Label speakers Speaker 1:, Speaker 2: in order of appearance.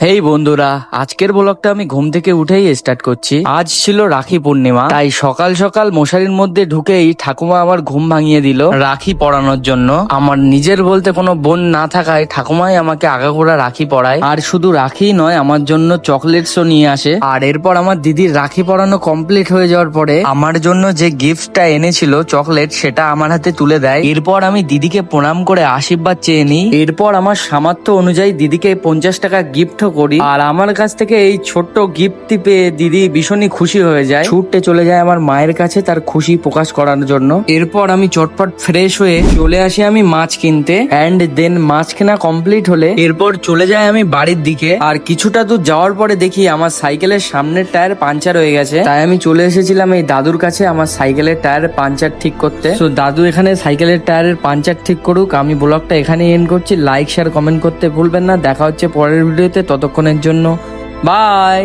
Speaker 1: হেই বন্ধুরা, আজকের ব্লগটা আমি ঘুম থেকে উঠেই স্টার্ট করছি। আজ ছিল রাখি পূর্ণিমা, তাই সকাল সকাল মশারির মধ্যে ঢুকেই ঠাকুমা আমার ঘুম ভাঙিয়ে দিল রাখি পরানোর জন্য। আমার নিজের বলতে কোনো বোন না থাকায় ঠাকুমাই আমাকে আগাগোড়া রাখি পরায় আর শুধু রাখি নয়, আমার জন্য চকলেটসও নিয়ে আসে। আর এরপর আমার দিদির রাখি পরানো কমপ্লিট হয়ে যাওয়ার পরে আমার জন্য যে গিফটটা এনেছিল চকলেট, সেটা আমার হাতে তুলে দেয়। এরপর আমি দিদিকে প্রণাম করে আশীর্বাদ চেয়ে নিই। এরপর আমার সামর্থ্য অনুযায়ী দিদিকে পঞ্চাশ টাকা গিফটও করি। আর আমার কাছ থেকে এই ছোট্ট গিফটটি পেয়ে দিদি ভীষণই খুশি হয়ে যায়। ছুটতে চলে যায় আমার মায়ের কাছে তার খুশি প্রকাশ করার জন্য। এরপর আমি চটপট ফ্রেশ হয়ে চলে আসি আমি মাছ কিনতে। অ্যান্ড দেন মাছ কেনা কমপ্লিট হলে এরপর চলে যাই আমি বাড়ির দিকে। আর কিছুটা দূর যাওয়ার পরে দেখি আমার সাইকেলের সামনের টায়ার পাঞ্চার হয়ে গেছে। তাই আমি চলে এসেছিলাম এই দাদুর কাছে আমার সাইকেলের টায়ার পাঞ্চার ঠিক করতে। তো দাদু এখানে সাইকেলের টায়ারের পাঞ্চার ঠিক করুক। আমি ব্লগটা এখানে এন্ড করছি। লাইক শেয়ার কমেন্ট করতে ভুলবেন না। দেখা হচ্ছে পরের ভিডিওতে ততক্ষণের জন্য বাই।